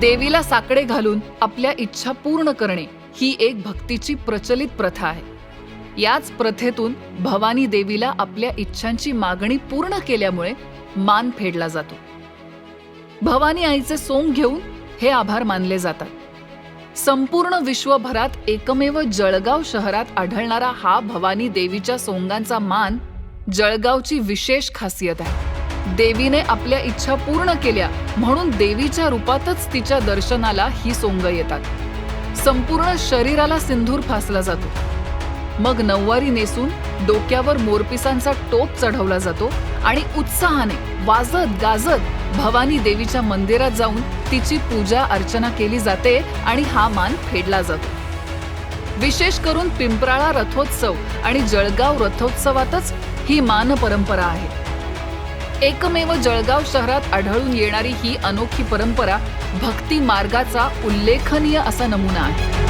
देवीला साकडे घालून आपल्या इच्छा पूर्ण करणे ही एक भक्तीची प्रचलित प्रथा आहे. याच प्रथेतून भवानी देवीला आपल्या इच्छांची मागणी पूर्ण केल्यामुळे मान फेडला जातो. भवानी आईचे सोंग घेऊन हे आभार मानले जातात. संपूर्ण विश्वभरात एकमेव जळगाव शहरात आढळणारा हा भवानी देवीच्या सोंगांचा मान जळगावची विशेष खासियत आहे. देवीने आपल्या इच्छा पूर्ण केल्या म्हणून देवीच्या रूपातच तिच्या दर्शनाला ही सोंग येतात. संपूर्ण शरीराला सिंधूर फासला जातो. मग नऊवारी नेसून डोक्यावर मोरपिसांचा टोप चढवला जातो आणि उत्साहाने वाजत गाजत भवानी देवीच्या मंदिरात जाऊन तिची पूजा अर्चना केली जाते आणि हा मान फेडला जातो. विशेष करून पिंपराळा रथोत्सव आणि जळगाव रथोत्सवातच ही मान परंपरा आहे. एकमेव जळगाव शहरात आढळून येणारी ही अनोखी परंपरा भक्ती मार्गाचा उल्लेखनीय असा नमुना आहे.